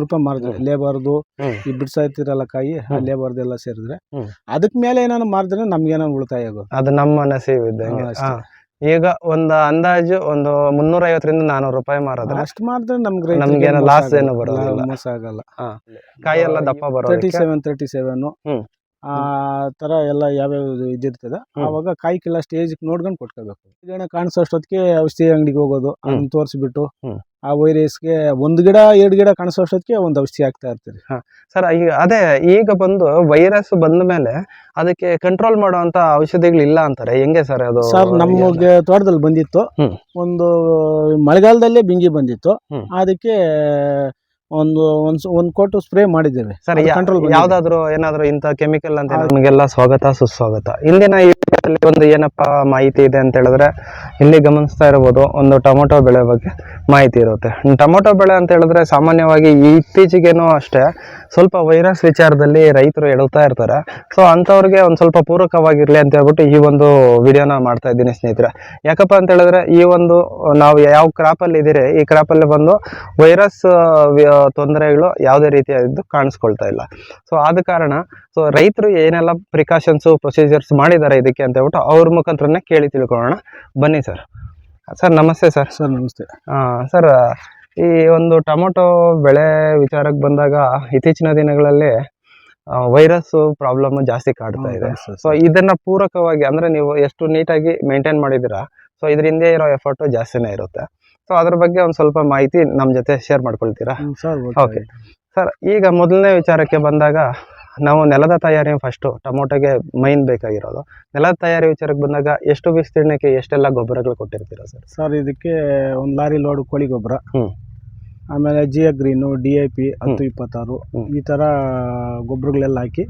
ರೂಪಾಯಿ ಮಾರಿದ್ರೆ. ಲೇಬರ್ದು ಈ ಬಿಡ್ಸಾಯ್ತಿರಲ್ಲ ಕಾಯಿ. ಲೇಬರ್ದು ಎಲ್ಲ ಸೇರಿದ್ರೆ. ಅದಕ್ ಮೇಲೆ ಏನಾದ್ರು ಮಾರಿದ್ರೆ ನಮ್ಗೆ ಏನೋ ಉಳಿತಾಯ ಆಗೋದು ಅದು ನಮ್ಮ ನಸೀಬ್ ಇದ್ದಂಗೆ ಹಾ, ಈಗ ಒಂದು ಅಂದಾಜು ಒಂದು ಮುನ್ನೂರ ಐವತ್ತರಿಂದ ನಾನೂರು ರೂಪಾಯಿ ಮಾರಿದ್ರೆ ಅಷ್ಟು ಮಾರಿದ್ರೆ ನಮ್ಗೆ ನಮ್ಗೇನು ಲಾಸ್ ಏನು ಬರೋದಿಲ್ಲ. ಮೋಸ ಆಗಲ್ಲ ಕಾಯಿ ಎಲ್ಲ ದಪ್ಪ ತರ್ಟಿ ಬರೋದಕ್ಕೆ ಸೆವೆನ್ ತರ್ಟಿ ಸೆವೆನ್ ಹ್ಮ್. ಆ ತರ ಎಲ್ಲ ಯಾವ್ಯಾವ ಇದಿರ್ತದೆ ಇರ್ತದೆ ಅವಾಗ ಕಾಯಿ ಕೀಳ ಸ್ಟೇಜ್ ನೋಡ್ಕೊಂಡು ಕೊಟ್ಕೋಬೇಕು. ಗಿಡ ಕಾಣಿಸೋ ಅಷ್ಟೊತ್ತಿಗೆ ಔಷಧಿ ಅಂಗಡಿಗೆ ಹೋಗೋದು ಅದನ್ನ ತೋರಿಸ್ಬಿಟ್ಟು. ಆ ವೈರಸ್ಗೆ ಒಂದು ಗಿಡ ಎರಡು ಗಿಡ ಕಾಣಿಸೋ ಅಷ್ಟೊತ್ತಿಗೆ ಒಂದು ಔಷಧಿ ಆಗ್ತಾ ಇರ್ತೀರಿ. ಸರ್ ಈಗ ಅದೇ ಈಗ ಬಂದು ವೈರಸ್ ಬಂದ ಮೇಲೆ ಅದಕ್ಕೆ ಕಂಟ್ರೋಲ್ ಮಾಡುವಂತ ಔಷಧಿಗಳು ಇಲ್ಲ ಅಂತಾರೆ. ಹೆಂಗೆ ಸರ್ ಅದು ಸರ್ ನಮಗೆ ತೋಟದಲ್ಲಿ ಬಂದಿತ್ತು. ಒಂದು ಮಳೆಗಾಲದಲ್ಲೇ ಬಿಂಗಿ ಬಂದಿತ್ತು. ಅದಕ್ಕೆ ಒಂದು ಒಂದ್ ಕೋಟು ಸ್ಪ್ರೇ ಮಾಡಿದ್ದೇವೆ. ಸರ್ ಕಂಟ್ರೋಲ್ ಯಾವ್ದಾದ್ರು ಏನಾದ್ರು ಇಂತ ಕೆಮಿಕಲ್ ಅಂತ ನಮಗೆಲ್ಲ ಸ್ವಾಗತ ಸುಸ್ವಾಗತ. ಇಂದಿನ ಈ ಒಂದು ಏನಪ್ಪಾ ಮಾಹಿತಿ ಇದೆ ಅಂತ ಹೇಳಿದ್ರೆ ಇಲ್ಲಿ ಗಮನಿಸ್ತಾ ಇರಬಹುದು ಒಂದು ಟೊಮೊಟೊ ಬೆಳೆ ಬಗ್ಗೆ ಮಾಹಿತಿ ಇರುತ್ತೆ. ಟೊಮೊಟೊ ಬೆಳೆ ಅಂತ ಹೇಳಿದ್ರೆ ಸಾಮಾನ್ಯವಾಗಿ ಇತ್ತೀಚೆಗೆನೂ ಅಷ್ಟೇ ಸ್ವಲ್ಪ ವೈರಸ್ ವಿಚಾರದಲ್ಲಿ ರೈತರು ಎಡುತ್ತಾ ಇರ್ತಾರೆ. ಸೊ ಅಂಥವ್ರಿಗೆ ಒಂದು ಸ್ವಲ್ಪ ಪೂರಕವಾಗಿರಲಿ ಅಂತ ಹೇಳ್ಬಿಟ್ಟು ಈ ಒಂದು ವಿಡಿಯೋನ ಮಾಡ್ತಾ ಇದ್ದೀನಿ ಸ್ನೇಹಿತರೆ. ಯಾಕಪ್ಪ ಅಂತ ಹೇಳಿದ್ರೆ ಈ ಒಂದು ನಾವು ಯಾವ ಕ್ರಾಪಲ್ಲಿ ಇದ್ದೀರಿ ಈ ಕ್ರಾಪಲ್ಲಿ ಬಂದು ವೈರಸ್ ತೊಂದರೆಗಳು ಯಾವುದೇ ರೀತಿಯಾದ್ದು ಕಾಣಿಸ್ಕೊಳ್ತಾ ಇಲ್ಲ. ಸೊ ಆದ ಕಾರಣ ಸೊ ರೈತರು ಏನೆಲ್ಲ ಪ್ರಿಕಾಷನ್ಸು ಪ್ರೊಸೀಜರ್ಸ್ ಮಾಡಿದ್ದಾರೆ ಇದಕ್ಕೆ ಅಂತ ಹೇಳ್ಬಿಟ್ಟು ಅವ್ರ ಮುಖಾಂತರನೇ ಕೇಳಿ ತಿಳ್ಕೊಳ್ಳೋಣ. ಬನ್ನಿ ಸರ್. ಸರ್ ನಮಸ್ತೆ ಸರ್. ಸರ್ ನಮಸ್ತೆ. ಸರ್ ಈ ಒಂದು ಟೊಮೊಟೊ ಬೆಳೆ ವಿಚಾರಕ್ಕೆ ಬಂದಾಗ ಇತ್ತೀಚಿನ ದಿನಗಳಲ್ಲಿ ವೈರಸ್ ಪ್ರಾಬ್ಲಮ್ ಜಾಸ್ತಿ ಕಾಡ್ತಾ ಇದೆ. ಸೊ ಇದನ್ನ ಪೂರಕವಾಗಿ ಅಂದ್ರೆ ನೀವು ಎಷ್ಟು ನೀಟಾಗಿ ಮೇಂಟೈನ್ ಮಾಡಿದಿರಾ ಸೊ ಇದರಿಂದ ಹಿಂದೆ ಇರೋ ಎಫರ್ಟು ಜಾಸ್ತಿನೇ ಇರುತ್ತೆ. ಸೊ ಅದ್ರ ಬಗ್ಗೆ ಒಂದು ಸ್ವಲ್ಪ ಮಾಹಿತಿ ನಮ್ಮ ಜೊತೆ ಶೇರ್ ಮಾಡ್ಕೊಳ್ತೀರಾ? Okay. ಸರ್ ಈಗ ಮೊದಲನೇ ವಿಚಾರಕ್ಕೆ ಬಂದಾಗ ನಾವು ನೆಲದ ತಯಾರಿ ಫಸ್ಟು ಟೊಮೊಟೊಗೆ ಮೈನ್ ಬೇಕಾಗಿರೋದು. ನೆಲದ ತಯಾರಿ ವಿಚಾರಕ್ಕೆ ಬಂದಾಗ ಎಷ್ಟು ವಿಸ್ತೀರ್ಣಕ್ಕೆ ಎಷ್ಟೆಲ್ಲ ಗೊಬ್ಬರಗಳು ಕೊಟ್ಟಿರ್ತೀರಾ ಸರ್? ಸರ್ ಇದಕ್ಕೆ ಒಂದು ಲಾರಿ ಲೋಡ್ ಕೋಳಿ ಗೊಬ್ಬರ. ಹ್ಮ್. ಆಮೇಲೆ ಜಿಯ ಗ್ರೀನು ಡಿ ಐ ಪಿ ಹತ್ತು ಇಪ್ಪತ್ತಾರು. ಈ ಥರ ಗೊಬ್ಬರಗಳೆಲ್ಲ ಹಾಕಿ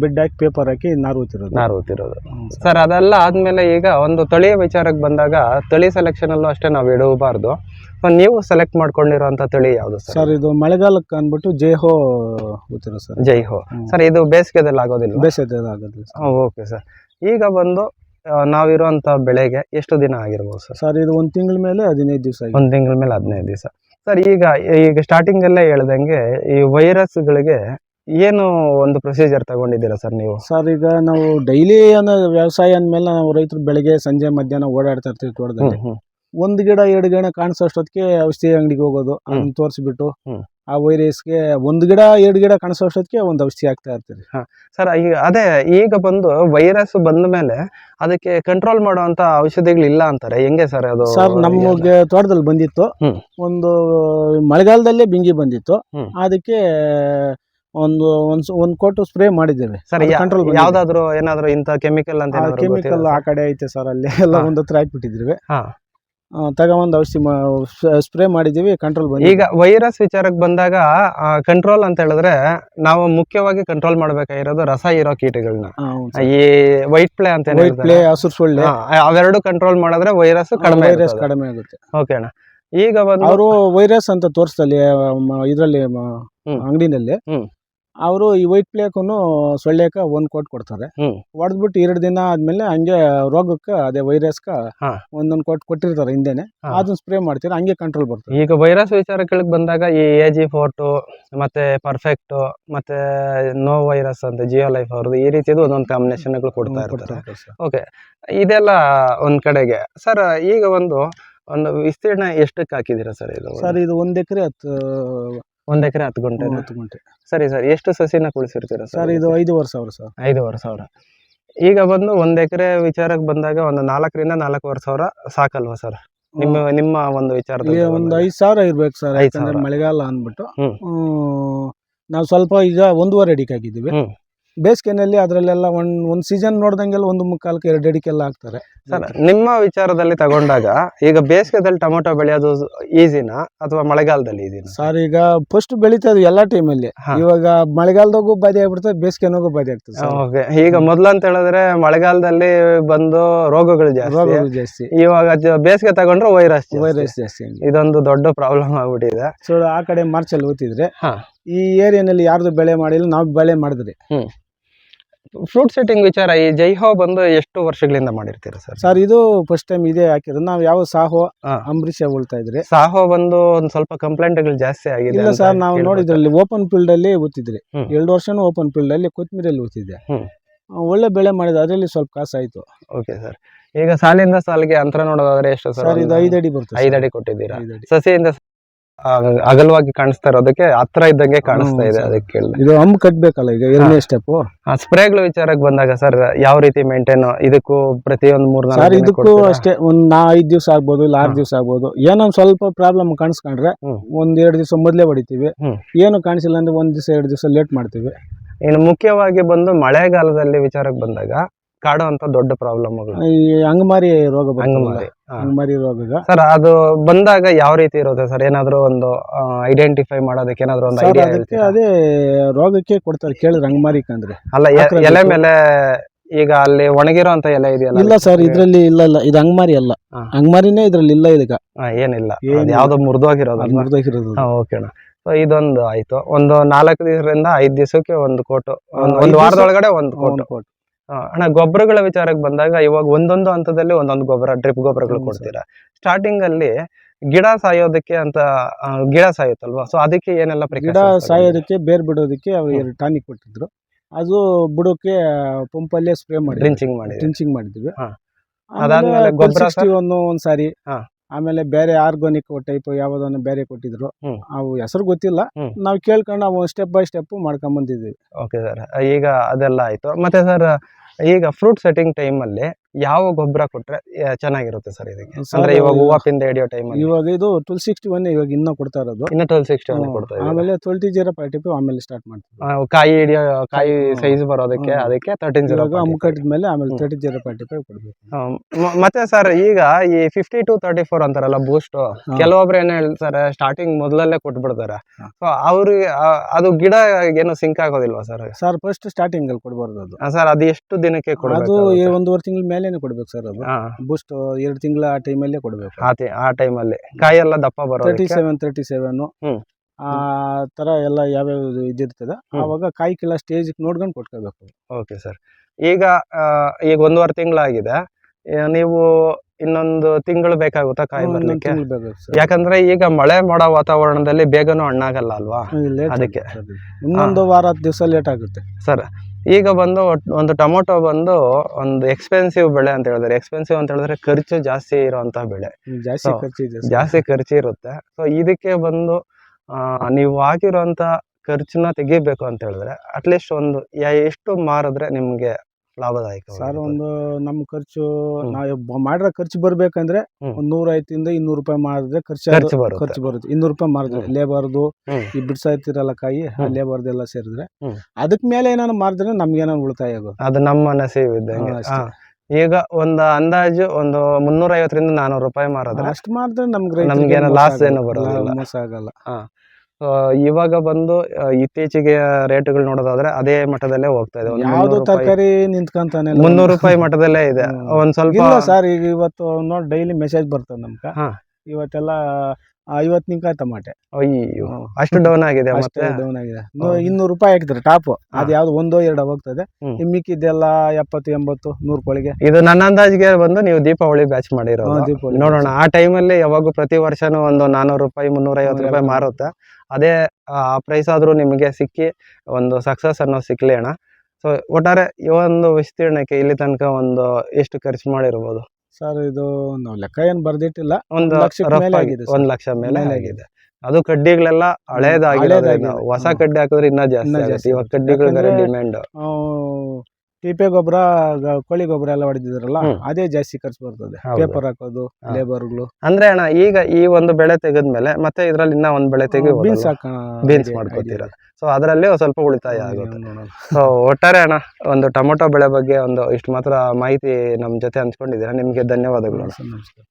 ಬಿಡ್ ಹಾಕಿ ಪೇಪರ್ ಹಾಕಿ ನಾರು ಊತಿರೋದು. ನಾರು ಊತಿರೋದು. ಸರ್. ಅದೆಲ್ಲ ಆದ್ಮೇಲೆ ಈಗ ಒಂದು ತಳಿಯ ವಿಚಾರಕ್ಕೆ ಬಂದಾಗ ತಳಿ ಸೆಲೆಕ್ಷನ್ ಅಲ್ಲೂ ಅಷ್ಟೇ ನಾವು ಇಡಬಾರ್ದು. ನೀವು ಸೆಲೆಕ್ಟ್ ಮಾಡ್ಕೊಂಡಿರುವಂತ ತಳಿ ಯಾವುದು ಸರ್? ಇದು ಮಳೆಗಾಲಕ್ಕೆ ಅಂದ್ಬಿಟ್ಟು ಹೋ ಊತಿರೋ ಸರ್. ಜೈ ಹೋ ಸರ್ ಇದು ಬೇಸಿಗೆದಲ್ಲಿ ಆಗೋದಿಲ್ಲ ಬೇಸಿಗೆದಲ್ಲಿ ಆಗೋದಿಲ್ಲ. Okay sir. ಈಗ ಬಂದು ನಾವಿರುವಂಥ ನಾವಿರುವಂತ ಬೆಳೆಗೆ ಎಷ್ಟು ದಿನ ಆಗಿರ್ಬೋದು ಸರ್? ಸರ್ ಇದು ಒಂದು ತಿಂಗಳ ಮೇಲೆ ಹದಿನೈದು ದಿವಸ ಒಂದ್ ತಿಂಗಳ ಮೇಲೆ ಹದಿನೈದು ದಿವಸ. ಸರ್ ಈಗ ಈಗ ಸ್ಟಾರ್ಟಿಂಗ್ ಅಲ್ಲೇ ಹೇಳ್ದಂಗೆ ಈ ವೈರಸ್ಗಳಿಗೆ ಏನು ಒಂದು ಪ್ರೊಸೀಜರ್ ತಗೊಂಡಿದ್ದೀರಾ ಸರ್ ನೀವು ಸರ್ ಈಗ ನಾವು ಡೈಲಿ ಅನ್ನೋ ವ್ಯವಸಾಯ ಅಂದಮೇಲೆ ನಾವು ರೈತರು ಬೆಳಗ್ಗೆ ಸಂಜೆ ಮಧ್ಯಾಹ್ನ ಓಡಾಡ್ತಾ ಇರ್ತೀವಿ ತೋಟದಲ್ಲಿ. ಒಂದು ಗಿಡ ಎರಡು ಗಿಡ ಕಾಣಿಸೋ ಅಷ್ಟೊತ್ತಿಗೆ ಔಷಧಿ ಅಂಗಡಿಗೆ ಹೋಗೋದು ಅದನ್ನ ತೋರಿಸ್ಬಿಟ್ಟು. ಆ ವೈರಸ್ಗೆ ಒಂದು ಗಿಡ ಎರಡು ಗಿಡ ಕಾಣಿಸೋ ಅಷ್ಟೊತ್ತಿಗೆ ಒಂದು ಔಷಧಿ ಆಗ್ತಾ ಇರ್ತೀರಿ. ಸರ್ ಈಗ ಅದೇ ಈಗ ಬಂದು ವೈರಸ್ ಬಂದ ಮೇಲೆ ಅದಕ್ಕೆ ಕಂಟ್ರೋಲ್ ಮಾಡುವಂತ ಔಷಧಿಗಳು ಇಲ್ಲ ಅಂತಾರೆ. ಹೆಂಗೆ ಸರ್ ಅದು ಸರ್ ನಮಗೆ ತೋಟದಲ್ಲಿ ಬಂದಿತ್ತು. ಒಂದು ಮಳೆಗಾಲದಲ್ಲೇ ಬಿಂಗಿ ಬಂದಿತ್ತು. ಅದಕ್ಕೆ ಒಂದು ಒಂದು ಒಂದು ಕೋಟು ಸ್ಪ್ರೇ ಮಾಡಿದ್ದೇವೆ. Sir control. ಯಾವ್ದಾದ್ರು ಏನಾದ್ರು ಇಂತ ಕೆಮಿಕಲ್ ಅಂತ ಕೆಮಿಕಲ್ ಆ ಕಡೆ ಐತೆ ಸರ್ ಅಲ್ಲಿ ಎಲ್ಲ ಒಂದು ಹತ್ರ ಹಾಕ್ಬಿಟ್ಟಿದ್ವಿ. ತಗೊಂಬಂದು ಔಷಧಿ ಸ್ಪ್ರೇ ಮಾಡಿದ್ದೀವಿ ಕಂಟ್ರೋಲ್ ಬಂದಿದೆ. ಈಗ ವೈರಸ್ ವಿಚಾರಕ್ಕೆ ಬಂದಾಗ ಕಂಟ್ರೋಲ್ ಅಂತ ಹೇಳಿದ್ರೆ ನಾವು ಮುಖ್ಯವಾಗಿ ಕಂಟ್ರೋಲ್ ಮಾಡಬೇಕಾಗಿರೋದು ರಸ ಇರೋ ಕೀಟಗಳನ್ನ. ಈ ವೈಟ್ ಪ್ಲೇ ಅಂತ ವೈಟ್ ಪ್ಲೇ ಹಸುರು ಸೊಳ್ಳೆ. ಅವೆರಡು ಕಂಟ್ರೋಲ್ ಮಾಡಿದ್ರೆ ವೈರಸ್ ಕಡಿಮೆ ವೈರಸ್ ಕಡಿಮೆ ಆಗುತ್ತೆ. ಓಕೆ ಅಣ್ಣ. ಈಗ ಬಂದು ಅವರು ವೈರಸ್ ಅಂತ ತೋರಿಸ್ತಲ್ಲಿ ಇದರಲ್ಲಿ. ಅಂಗಡಿನಲ್ಲಿ. ಅವರು ಈ ವೈಟ್ ಪ್ಲೇಕನ್ನು ಸೊಳ್ಳೆಕ ಒಂದು ಕೋಟ್ ಕೊಡ್ತಾರೆ. ಹ್ಮ್. ಹೊಡೆದ್ಬಿಟ್ಟು ಎರಡು ದಿನ ಆದ್ಮೇಲೆ ಹಂಗೆ ರೋಗಕ್ಕೆ ಅದೇ ವೈರಸ್ಕ ಒಂದೊಂದು ಒಂದೊಂದ್ ಕೋಟ್ ಕೊಟ್ಟಿರ್ತಾರೆ ಹಿಂದೆನೆ. ಹಾ. ಅದನ್ನ ಸ್ಪ್ರೇ ಮಾಡ್ತೀರಾ ಹಂಗೆ ಕಂಟ್ರೋಲ್ ಬರ್ತದೆ. ಈಗ ವೈರಸ್ ವಿಚಾರಕ್ಕೆ ಬಂದಾಗ ಈ ಎ ಜಿ ಫೋರ್ಟು ಮತ್ತೆ ಪರ್ಫೆಕ್ಟ್ ಮತ್ತೆ ನೋ ವೈರಸ್ ಅಂತ ಜಿಯೋ ಲೈಫ್ ಅವ್ರದ್ದು ಈ ರೀತಿದು ಒಂದೊಂದು ಕಾಂಬಿನೇಷನ್ಗಳು ಕೊಡ್ತಾ ಇರ್ತಾರೆ. ಓಕೆ. ಇದೆಲ್ಲ ಒಂದ್ ಕಡೆಗೆ. ಸರ್ ಈಗ ಒಂದು ಒಂದು ವಿಸ್ತೀರ್ಣ ಎಷ್ಟಕ್ಕೆ ಹಾಕಿದ್ದೀರಾ ಸರ್ ಇದು? ಸರ್ ಇದು ಒಂದ್ ಎಕರೆ ಹತ್ತು ಒಂದ್ ಎಕರೆ ಹತ್ತು ಗುಂಟೆ ಹತ್ತು ಗುಂಟೆ. ಸರಿ ಸರ್. ಎಷ್ಟು ಸಸಿನ ಕುಳಿಸಿರ್ತೀರಾ ಸರ್? ಇದು ಐದೂವರೆ ಸಾವಿರ ಸರ್. ಐದೂವರೆ ಸಾವಿರ. ಈಗ ಬಂದು ಒಂದು ಎಕರೆ ವಿಚಾರಕ್ಕೆ ಬಂದಾಗ ಒಂದು ನಾಲ್ಕರಿಂದ ನಾಲ್ಕೂವರೆ ಸಾವಿರ ಸಾಕಲ್ವಾ ಸರ್? ನಿಮ್ಮ ನಿಮ್ಮ ಒಂದು ವಿಚಾರದಲ್ಲಿ ಒಂದು ಐದು ಸಾವಿರ ಇರ್ಬೇಕು ಸರ್ ಐದು ಯಾಕಂದ್ರೆ ಸಾವಿರ. ಮಳೆಗಾಲ ಅಂದ್ಬಿಟ್ಟು. ನಾವು ಸ್ವಲ್ಪ ಈಗ ಒಂದೂವರೆ ಅಡಿಕೆ ಹಾಕಿದ್ದೀವಿ. ಹ್ಮ್. ಬೇಸಿಗೆನಲ್ಲಿ ಅದರಲ್ಲೆಲ್ಲ ಒಂದು ಒಂದು ಸೀಸನ್ ನೋಡ್ದಂಗೆಲ್ಲ ಒಂದು ಮುಕ್ಕಾಲ್ಕ ಎರಡು ಅಡಿಕೆಲ್ಲ ಹಾಕ್ತಾರೆ. ಸರ್ ನಿಮ್ಮ ವಿಚಾರದಲ್ಲಿ ತಗೊಂಡಾಗ ಈಗ ಬೇಸಿಗೆದಲ್ಲಿ ಟೊಮೊಟೊ ಬೆಳೆಯೋದು ಈಸಿನಾ ಅಥವಾ ಮಳೆಗಾಲದಲ್ಲಿ ಈಸಿನಾ? ಸರ್ ಈಗ ಫಸ್ಟ್ ಬೆಳೀತಾ ಇದ್ವಿ ಎಲ್ಲ ಟೈಮಲ್ಲಿ. ಇವಾಗ ಮಳೆಗಾಲದಾಗೂ ಬಾಧೆ ಆಗ್ಬಿಡ್ತದೆ ಬೇಸಿಗೆನಾಗೂ ಬಾಧೆ ಆಗ್ತದೆ ಸರ್. ಓಕೆ ಈಗ ಮೊದ್ಲಂತ ಹೇಳಿದ್ರೆ ಮಳೆಗಾಲದಲ್ಲಿ ಬಂದು ರೋಗಗಳು ಜಾಸ್ತಿ. ರೋಗಗಳು ಜಾಸ್ತಿ. ಇವಾಗ ಜ- ಬೇಸಿಗೆ ತಗೊಂಡ್ರೆ ವೈರಸ್ ವೈರಸ್ ಜಾಸ್ತಿ ಹಂಗೆ. ಇದೊಂದು ದೊಡ್ಡ ಪ್ರಾಬ್ಲಮ್ ಆಗ್ಬಿಟ್ಟಿದೆ. ಸೊ ಆ ಕಡೆ ಮಾರ್ಚಲ್ಲಿ ಓದ್ತಿದ್ರೆ ಹಾ. ಈ ಏರಿಯಾನಲ್ಲಿ ಯಾರ್ದು ಬೆಳೆ ಮಾಡಿಲ್ಲ ನಾವು ಬೆಳೆ ಮಾಡಿದ್ರಿ ಫ್ರೂಟ್ ಸೆಟ್ಟಿಂಗ್ ವಿಚಾರ ಈ ಜೈಹೋ ಬಂದು ಎಷ್ಟು ವರ್ಷಗಳಿಂದ ಮಾಡಿರ್ತೀರಾ ಸರ್? ಸರ್ ಇದು ಫಸ್ಟ್ ಟೈಮ್ ಇದೇ ಹಾಕಿದ್ರು ನಾವು ಯಾವ ಸಾಹೋ ಅಂಬರೀಷ್ ಉಳ್ತಾ ಇದ್ರಿ. ಸಾಹೋ ಬಂದು ಒಂದ್ ಸ್ವಲ್ಪ ಕಂಪ್ಲೇಂಟ್ಗಳು ಜಾಸ್ತಿ ಆಗಿದೆ ಇಲ್ಲ ಅಂತ ಸರ್ ನಾವು. ನೋಡಿದ್ರಲ್ಲಿ ಓಪನ್ ಫೀಲ್ಡ್ ಅಲ್ಲಿ ಓದ್ತಿದ್ರಿ ಹ್ಮ್. ಎರಡು ವರ್ಷನೂ ಓಪನ್ ಫೀಲ್ಡ್ ಅಲ್ಲಿ ಹ್ಮ್. ಆ, ಒಳ್ಳೆ ಬೆಳೆ ಮಾಡಿದ. ಅದರಲ್ಲಿ ಸ್ವಲ್ಪ ಕಾಸಾಯ್ತು. ಓಕೆ ಸರ್ ಈಗ ಸಾಲಿಂದ ಸಾಲಿಗೆ ಅಂತರ ನೋಡೋದಾದ್ರೆ ಎಷ್ಟು ಸರ್? ಸರ್ ಇದು ಐದು ಅಡಿ ಬರ್ತದೆ ಐದು. ಅಡಿ ಕೊಟ್ಟಿದ್ದೀರಾ. ಸಸಿಯಿಂದ ಅಗಲವಾಗಿ ಕಾಣಿಸ್ತಾ ಇರೋದಕ್ಕೆ ಹತ್ರ ಇದ್ದಂಗೆ ಕಾಣಿಸ್ತಾ ಇದೆ ಅದಕ್ಕೆ ಇದು ಹಂಬ್ ಕಟ್ಬೇಕಲ್ಲ ಈಗ ಎರಡನೇ ಸ್ಟೆಪ್ ಆ ಸ್ಪ್ರೇಗಳ ವಿಚಾರಕ್ಕೆ ಬಂದಾಗ ಸರ್ ಯಾವ ರೀತಿ ಮೇಂಟೈನ್ ಇದಕ್ಕೂ ಪ್ರತಿಯೊಂದು ಮೂರ್ ಸರ್ ನಾಲ್ಕು ಇದಕ್ಕೂ ಅಷ್ಟೇ ಒಂದ್ ನಾ ಐದ್ ದಿವಸ ಆಗ್ಬೋದು ಇಲ್ಲ ಆರು. ದಿವಸ ಆಗ್ಬೋದು. ಏನೋ ಒಂದ್ ಸ್ವಲ್ಪ ಪ್ರಾಬ್ಲಮ್ ಕಾಣಿಸ್ಕೊಂಡ್ರೆ. ಒಂದ್ ಎರಡು ದಿವಸ ಮೊದಲೇ ಹೊಡಿತೀವಿ. ಏನು ಕಾಣಿಸಿಲ್ಲ ಅಂದ್ರೆ ಒಂದ್ ದಿವಸ ಎರಡು ದಿವಸ ಲೇಟ್ ಮಾಡ್ತೀವಿ. ಇನ್ನು ಮುಖ್ಯವಾಗಿ ಬಂದು ಮಳೆಗಾಲದಲ್ಲಿ ವಿಚಾರಕ್ಕೆ ಬಂದಾಗ ಕಾಡುವಂತ ದೊಡ್ಡ ಪ್ರಾಬ್ಲಮ್ ಈ ಅಂಗಮಾರಿ ರೋಗ ಬರ್ತದಲ್ಲ, ಅಂಗಮಾರಿ ರೋಗ ಸರ್ ಅದು ಬಂದಾಗ ಯಾವ ರೀತಿ ಇರುತ್ತೆ ಸರ್? ಏನಾದ್ರು ಒಂದು ಐಡೆಂಟಿಫೈ ಮಾಡೋದಕ್ಕೆ ಏನಾದ್ರು ಒಂದು ಸರ್ ಐಡಿಯಾ ಅದಕ್ಕೆ ಅದೇ ರೋಗಕ್ಕೆ ಕೊಡ್ತಾರೆ ಕೇಳಿದ್ರೆ ಅಂಗಮಾರಿಕ್ ಅಂದ್ರೆ ಅಲ್ಲ ಎ-. ಎಲೆ ಮೇಲೆ ಈಗ ಅಲ್ಲಿ ಒಣಗಿರೋ ಅಂತ ಎಲೆ ಇದೆಯಲ್ಲ ಇಲ್ಲ ಸರ್ ಇದ್ರಲ್ಲಿ ಇಲ್ಲ ಇಲ್ಲ ಇದು ಅಂಗಮಾರಿ ಅಲ್ಲ. ಹಾ. ಅಂಗಮಾರಿನೇ ಇದ್ರಲ್ಲಿ ಇಲ್ಲ ಇದೀಗ. ಹಾ, ಏನಿಲ್ಲ. ಏನಿಲ್ಲ. ಅದು ಯಾವ್ದೋ ಮುರಿದೋಗಿರೋದು ಅದು ಮುರಿದೋಗಿರೋದು. ಓಕೆ ಅಣ್ಣ. ಸೊ ಇದೊಂದು ಆಯ್ತು. ಒಂದು ನಾಲ್ಕು ದಿವಸದಿಂದ ಐದ್ ದಿವಸಕ್ಕೆ ಒಂದು ಕೋಟು. ಒಂದು ಐದ್ ವಾರದೊಳಗಡೆ ಒಂದು ಕೋಟು. ಕೋಟಿ. ಅಣ್ಣ ಗೊಬ್ಬರಗಳ ವಿಚಾರಕ್ಕೆ ಬಂದಾಗ ಇವಾಗ ಒಂದೊಂದು ಹಂತದಲ್ಲಿ ಒಂದೊಂದು ಗೊಬ್ಬರ ಡ್ರಿಪ್ ಗೊಬ್ಬರಗಳು ಕೊಡ್ತೀರಾ? ಸ್ಟಾರ್ಟಿಂಗ್ ಅಲ್ಲಿ ಗಿಡ ಸಾಯೋದಕ್ಕೆ ಅಂತ ಗಿಡ ಸಾಯುತ್ತಲ್ವಾ? ಸೊ ಅದಕ್ಕೆ ಏನೆಲ್ಲ ಗಿಡ? ಸಾಯೋದಕ್ಕೆ ಬೇರ್ ಬಿಡೋದಕ್ಕೆ ಅವ್ರು ಟಾನಿಕ್ ಕೊಟ್ಟಿದ್ರು. ಅದು ಬುಡಕ್ಕೆ ಪಂಪಲ್ಲೇ ಸ್ಪ್ರೇ ಮಾಡಿ ಡ್ರಿಂಚಿಂಗ್ ಮಾಡಿ ಡ್ರಿಂಚಿಂಗ್ ಮಾಡಿದ್ವಿ. ಅದಾದ್ಮೇಲೆ ಗೊಬ್ಬರ? ಒಂದು ಒಂದ್ಸಾರಿ. ಆಮೇಲೆ ಬೇರೆ ಆರ್ಗಾನಿಕ್ ಟೈಪ್ ಯಾವ್ದನ್ನ ಬೇರೆ ಕೊಟ್ಟಿದ್ರು. ಅವು ಹೆಸರು ಗೊತ್ತಿಲ್ಲ. ನಾವು ಕೇಳ್ಕೊಂಡು ನಾವು ಸ್ಟೆಪ್ ಬೈ ಸ್ಟೆಪ್ ಮಾಡ್ಕೊಂಡ್ ಬಂದಿದ್ವಿ ಓಕೆ ಸರ್ ಈಗ ಅದೆಲ್ಲ ಆಯ್ತು. ಮತ್ತೆ ಸರ್ ಈಗ ಫ್ರೂಟ್ ಸೆಟ್ಟಿಂಗ್ ಟೈಮ್ ಅಲ್ಲಿ ಯಾವ ಗೊಬ್ಬರ ಕೊಟ್ರೆ ಚೆನ್ನಾಗಿರುತ್ತೆ ಸರ್ ಇದಕ್ಕೆ? ಅಂದ್ರೆ ಇವಾಗ ಹೂವ ಪಿಂದ ಹಿಡಿಯೋ ಟೈಮ್ ಇವಾಗ ಇದು ಟ್ವೆಲ್ ಸಿಕ್ಸ್ಟಿ ಒನ್ ಇವಾಗ ಇನ್ನೂ ಕೊಡ್ತಾ ಇರೋದು. ಇನ್ನ ಟ್ವೆಲ್ ಸಿಕ್ಸ್ಟಿ ಒನ್ ಕೊಡ್ತಾ? ಆಮೇಲೆ ಟ್ವೆಂಟಿ ಜೀರೋ ಫೈವ್ ಟಿಪ್ ಆಮೇಲೆ ಸ್ಟಾರ್ಟ್ ಮಾಡ್ತೀವಿ. ಕಾಯಿ ಹಿಡಿಯೋ ಕಾಯಿ. ಸೈಜ್ ಬರೋದಕ್ಕೆ ಅದಕ್ಕೆ ತರ್ಟಿನ್ ಜೀರೋ ಅಮ್ಮ ಹಮ್ ಕಟ್ಟಿದ ಮೇಲೆ ಆಮೇಲೆ. ತರ್ಟಿ ಜೀರೋ ಫೈವ್ ಟಿಪ್ ಕೊಡ್ಬೇಕು. ಮತ್ತೆ ಸರ್ ಈಗ ಈ ಫಿಫ್ಟಿ ಟು ತರ್ಟಿ ಫೋರ್ ಅಂತಾರಲ್ಲ ಬೂಸ್ಟ್ ಕೆಲವೊಬ್ರು ಏನ್ ಹೇಳ್ತಾರೆ ಸ್ಟಾರ್ಟಿಂಗ್ ಮೊದಲಲ್ಲೇ ಕೊಟ್ಬಿಡ್ತಾರೆ. ಸೊ ಅವ್ರಿಗೆ ಅದು ಗಿಡ ಏನು ಸಿಂಕ್ ಆಗೋದಿಲ್ವಾ ಸರ್? ಸರ್ ಫಸ್ಟ್ ಸ್ಟಾರ್ಟಿಂಗ್ ಅಲ್ಲಿ ಕೊಡಬಾರ್ದು ಅದು. ಸರ್ ಅದು ಎಷ್ಟು ದಿನಕ್ಕೆ ಕೊಡೋದು ಒಂದೂವರೆ ತಿಂಗಳ ಮೇಲೇನೆ ಕೊಡ್ಬೇಕು ಸರ್ ಅದು. ಬೂಸ್ಟ್ ಎರಡು ತಿಂಗಳ ಆ ಟೈಮಲ್ಲೇ ಕೊಡಬೇಕು. ಆ ಟೈಮಲ್ಲಿ ಕಾಯಿ ಎಲ್ಲ ದಪ್ಪ ತರ್ಟಿ ಬರೋದಕ್ಕೆ? Seven thirty seven hmm. ಆ ತರ ಎಲ್ಲ ಯಾವ್ಯಾವ ಇದಿರ್ತದೆ ಹ್ಮ್. ಆವಾಗ ಕಾಯಿ ಕೀಳ ಸ್ಟೇಜ್ ನೋಡ್ಕೊಂಡು ಕೊಟ್ಕೋಬೇಕು. ಓಕೆ ಸರ್ ಈಗ ಆ, ಈಗ ಒಂದೂವರೆ ತಿಂಗಳಾಗಿದೆ. ನೀವು ಇನ್ನೊಂದು ತಿಂಗಳು ಬೇಕಾಗುತ್ತಾ ಕಾಯಿ ಬರ್ಲಿಕ್ಕೆ? ತಿಂಗ್ಳು ಬೇಕು ಸರ್. ಯಾಕಂದ್ರೆ ಈಗ ಮಳೆ ಮಾಡೋ ವಾತಾವರಣದಲ್ಲಿ ಬೇಗನೂ ಹಣ್ಣಾಗಲ್ಲ ಅಲ್ವಾ? ಅದಕ್ಕೆ. ಇನ್ನೊಂದು ವಾರ ಹತ್ತು ದಿವಸ ಲೇಟ್ ಆಗುತ್ತೆ. ಸರ್ ಈಗ ಬಂದು ಒಂದು ಟೊಮೊಟೊ ಬಂದು ಒಂದು ಎಕ್ಸ್ಪೆನ್ಸಿವ್ ಬೆಳೆ ಅಂತ ಹೇಳಿದ್ರೆ ಎಕ್ಸ್ಪೆನ್ಸಿವ್ ಅಂತ ಹೇಳಿದ್ರೆ ಖರ್ಚು ಜಾಸ್ತಿ ಇರುವಂತಹ ಬೆಳೆ. ಜಾಸ್ತಿ ಖರ್ಚು ಇರುತ್ತೆ. ಸೊ ಇದಕ್ಕೆ ಬಂದು ನೀವು ಹಾಕಿರುವಂತ ಖರ್ಚನ್ನ ತೆಗಿಬೇಕು ಅಂತ ಹೇಳಿದ್ರೆ ಅಟ್ಲೀಸ್ಟ್ ಒಂದು ಎಷ್ಟು ಮಾರಿದ್ರೆ ನಿಮ್ಗೆ ಲಾಭದಾಯಕ ಸರ್ ಒಂದು ನಮ್ಮ ಖರ್ಚು. ನಾವು ಮಾಡಿರೋ ಖರ್ಚು ಬರ್ಬೇಕಂದ್ರೆ. ಒಂದ್ ನೂರ ಐವತ್ತಿಂದ ಇನ್ನೂರು ರೂಪಾಯಿ ಮಾಡಿದ್ರೆ ಖರ್ಚು ಖರ್ಚು ಬರುತ್ತೆ ಇನ್ನೂರು ರೂಪಾಯಿ ಮಾರಿದ್ರೆ ಹ್ಮ್. ಲೇಬರ್ದು. ಈ ಬಿಡ್ಸಾಯ್ತಿರಲ್ಲ ಕಾಯಿ. ಲೇಬರ್ದು ಎಲ್ಲ ಸೇರಿದ್ರೆ. ಅದಕ್ ಮೇಲೆ ಏನಾದ್ರು ಮಾರಿದ್ರೆ ನಮ್ಗೆ ಏನೋ ಉಳಿತಾಯ ಆಗೋದು ಅದು ನಮ್ಮ ನಸೀವ್ ಇದ್ದಂಗೆ. ಈಗ ಒಂದು ಅಂದಾಜು ಒಂದು ಮುನ್ನೂರ ಐವತ್ತರಿಂದ ನಾನೂರು ರೂಪಾಯಿ ಮಾರಿದ್ರೆ ಅಷ್ಟು ಮಾಡಿದ್ರೆ ನಮ್ಗೆ ನಮ್ಗೆ ಏನೋ ಬರಲ್ಲ ಮೋಸ ಏನು ಆಗಲ್ಲ. ಬರೋದಿಲ್ಲ. ಆಗಲ್ಲ ಇವಾಗ ಬಂದು ಇತ್ತೀಚೆಗೆ ರೇಟ್ಗಳು ನೋಡೋದಾದ್ರೆ ಅದೇ ಮಟ್ಟದಲ್ಲೇ ಹೋಗ್ತಾ ಇದೆ ಒಂದು ಯಾವ್ದು ಮುನ್ನೂರು ರೂಪಾಯಿ- ತರಕಾರಿ ನಿಂತ್ಕೊಂತಾನೆ. ಮುನ್ನೂರು ರೂಪಾಯಿ ಮಟ್ಟದಲ್ಲೇ ಇದೆ ಹ್ಮ್. ಒಂದ್ ಸ್ವಲ್ಪ ಇಲ್ಲ ಸರ್ ಈಗ ಇವತ್ತು ನೋಡಿ ಡೈಲಿ ಮೆಸೇಜ್ ಬರ್ತದೆ ನಮ್ಗೆ ಹಾ. ಇವತ್ತೆಲ್ಲ ಐವತ್ತು ನಿಂಕಾಯ್ ಟಮಾಟೆ ಅಯ್ಯೋ. ಅಷ್ಟು ಡೌನ್ ಆಗಿದೆ ಮತ್ತೆ ಡೌನ್ ಆಗಿದೆ ಹೌದು. ಇನ್ನೂರು ರೂಪಾಯಿ ಹಾಕಿದ್ರೆ ಟಾಪ್. ಅದು ಯಾವ್ದು ಒಂದೋ ಎರಡೋ ಹೋಗ್ತದೆ ಹ್ಮ್. ಮಿಕ್ಕಿದ್ದೆಲ್ಲ ಎಪ್ಪತ್ತು ಎಂಬತ್ತು ನೂರು ಕೋಳಿಗೆ ಇದು ನನ್ನ ಅಂದಾಜಿಗೆ ಬಂದು ನೀವು ದೀಪಾವಳಿ ಬ್ಯಾಚ್ ಮಾಡಿರೋ ಹಾ, ದೀಪಾವಳಿ ನೋಡೋಣ ಆ ಟೈಮಲ್ಲಿ ಯಾವಾಗೂ ಪ್ರತಿ ವರ್ಷನೂ ಒಂದು ನಾನೂರು ರೂಪಾಯಿ ಮುನ್ನೂರ ಐವತ್ತು ರೂಪಾಯಿ ಮಾರುತ್ತೆ ಅದೇ ಆ ಪ್ರೈಸ್ ಆದ್ರೂ ನಿಮಗೆ ಸಿಕ್ಕಿ ಒಂದು ಸಕ್ಸಸ್ ಅನ್ನೋ ಸಿಕ್ಲಿ ಅಣ್ಣ. ಸೊ ಒಟ್ಟಾರೆ ಈ ಒಂದು ವಿಸ್ತೀರ್ಣಕ್ಕೆ ಇಲ್ಲಿ ತನಕ ಒಂದು ಎಷ್ಟು ಖರ್ಚು ಮಾಡಿರ್ಬೋದು? ಸರ್ ಇದು ನಾವು ಲೆಕ್ಕ ಏನು ಬರ್ದಿಟ್ಟಿಲ್ಲ. ಒಂದು ಲಕ್ಷ. ಒಂದ್ ಲಕ್ಷ ಮೇಲೆ ಆಗಿದೆ. ಅದು ಕಡ್ಡಿಗಳೆಲ್ಲ ಹಳೇದಾಗಿರೋದ್ರಿಂದ. ಹೊಸ ಕಡ್ಡಿ ಹಾಕಿದ್ರೆ ಇನ್ನೂ ಜಾಸ್ತಿ ಆಗುತ್ತೆ. ಇವಾಗ ಕಡ್ಡಿಗಳು ಡಿಮ್ಯಾಂಡ್. ಟಿಪೆ ಗೊಬ್ಬರ ಕೋಳಿ ಗೊಬ್ಬರ ಎಲ್ಲ ಹೊಡೆದಿದ್ರಲ್ಲ ಅದೇ ಜಾಸ್ತಿ ಖರ್ಚು ಬರ್ತದೆ. ಪೇಪರ್ ಹಾಕೋದು. ಲೇಬರ್ಗಳು ಅಂದ್ರೆ ಅಣ್ಣ ಈಗ ಈ ಒಂದು ಬೆಳೆ ತೆಗೆದ್ಮೇಲೆ ಮತ್ತೆ ಇದ್ರಲ್ಲಿ ಇನ್ನ ಒಂದ್ ಬೆಳೆ ತೆಗೆ ಬೀನ್ಸ್ ಬೀನ್ಸ್ ಮಾಡ್ಕೋತೀರ? ಸೊ ಅದರಲ್ಲಿ ಸ್ವಲ್ಪ ಉಳಿತಾಯ ಆಗುತ್ತೆ. ಸೊ ಒಟ್ಟಾರೆ ಅಣ್ಣ ಒಂದು ಟೊಮೊಟೊ ಬೆಳೆ ಬಗ್ಗೆ ಒಂದು ಇಷ್ಟು ಮಾತ್ರ ಮಾಹಿತಿ ನಮ್ಮ ಜೊತೆ ಹಂಚ್ಕೊಂಡಿದ್ದೀರಾ? ನಿಮಗೆ ಧನ್ಯವಾದಗಳು ನಮಸ್ಕಾರ.